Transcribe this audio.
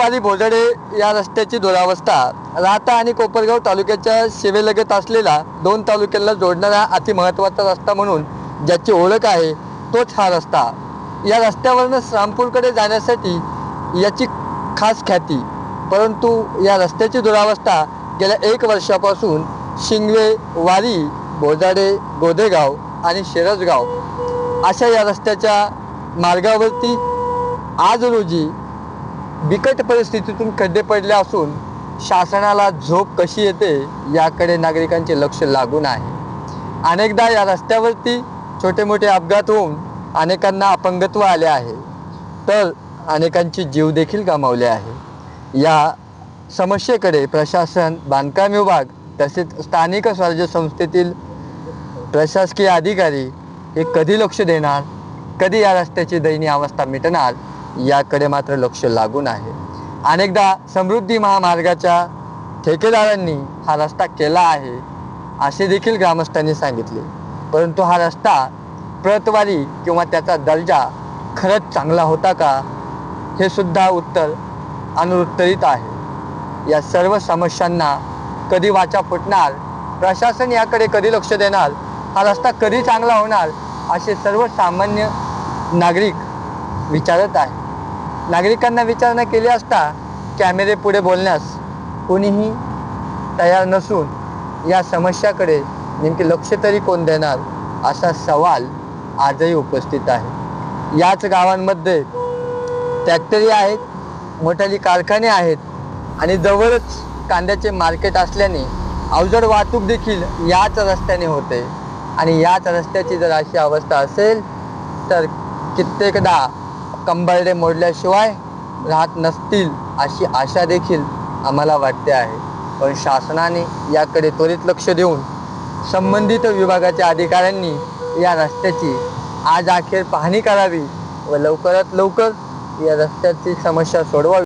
शिंगवेवाडी भोजडे या रस्त्याची दुरावस्था. राहता आणि कोपरगाव तालुक्याच्या शिवेलगत असलेला दोन तालुक्यांना जोडणारा अतिमहत्वाचा रस्ता म्हणून ज्याची ओळख आहे तोच हा रस्ता. या रस्त्यावरनं श्रामपूरकडे जाण्यासाठी याची खास ख्याती. परंतु या रस्त्याची दुरावस्था गेल्या एक वर्षापासून शिंगवे वारी भोजाडे गोदेगाव आणि शिरजगाव अशा या रस्त्याच्या मार्गावरती आज रोजी बिकट परिस्थितीतून खड्डे पडले असून शासनाला झोप कशी येते याकडे नागरिकांचे लक्ष लागून आहे. अनेकदा या रस्त्यावरती छोटे मोठे अपघात होऊन अनेकांना अपंगत्व आले आहे. तर अनेकांचे जीव देखील गमावले आहे. या समस्येकडे प्रशासन बांधकाम विभाग तसेच स्थानिक स्वराज्य संस्थेतील प्रशासकीय अधिकारी हे कधी लक्ष देणार? कधी या रस्त्याची दयनीय अवस्था मिटणार? याकडे मात्र लक्ष लागून आहे. अनेकदा समृद्धी महामार्गाच्या ठेकेदारांनी हा रस्ता केला आहे असे देखील ग्रामस्थांनी सांगितले. परंतु हा रस्ता प्रतवारी किंवा त्याचा दर्जा खरंच चांगला होता का हे सुद्धा उत्तर अनुत्तरित आहे. या सर्व समस्यांना कधी वाचा फुटणार प्रशासन याकडे कधी लक्ष देणार हा रस्ता कधी चांगला होणार असे सर्वसामान्य नागरिक विचारत आहे नागरिकांना विचारणा केली असता कॅमेरे पुढे बोलण्यास कोणीही तयार नसून या समस्याकडे नेमके लक्ष तरी कोण देणार असा सवाल आजही उपस्थित आहे. याच गावांमध्ये फॅक्टरी आहेत मोठाली कारखाने आहेत आणि जवळच कांद्याचे मार्केट असल्याने अवजड वाहतूक देखील याच रस्त्याने होते. आणि याच रस्त्याची जर अशी अवस्था असेल तर कित्येकदा कंबरडे मोडल्याशिवाय राहत नसतील अशी आशा देखील आम्हाला वाटते आहे. पण शासनाने याकडे त्वरित लक्ष देऊन संबंधित विभागाच्या अधिकाऱ्यांनी या रस्त्याची आज अखेर पाहणी करावी व लवकरात लवकर या रस्त्याची समस्या सोडवावी.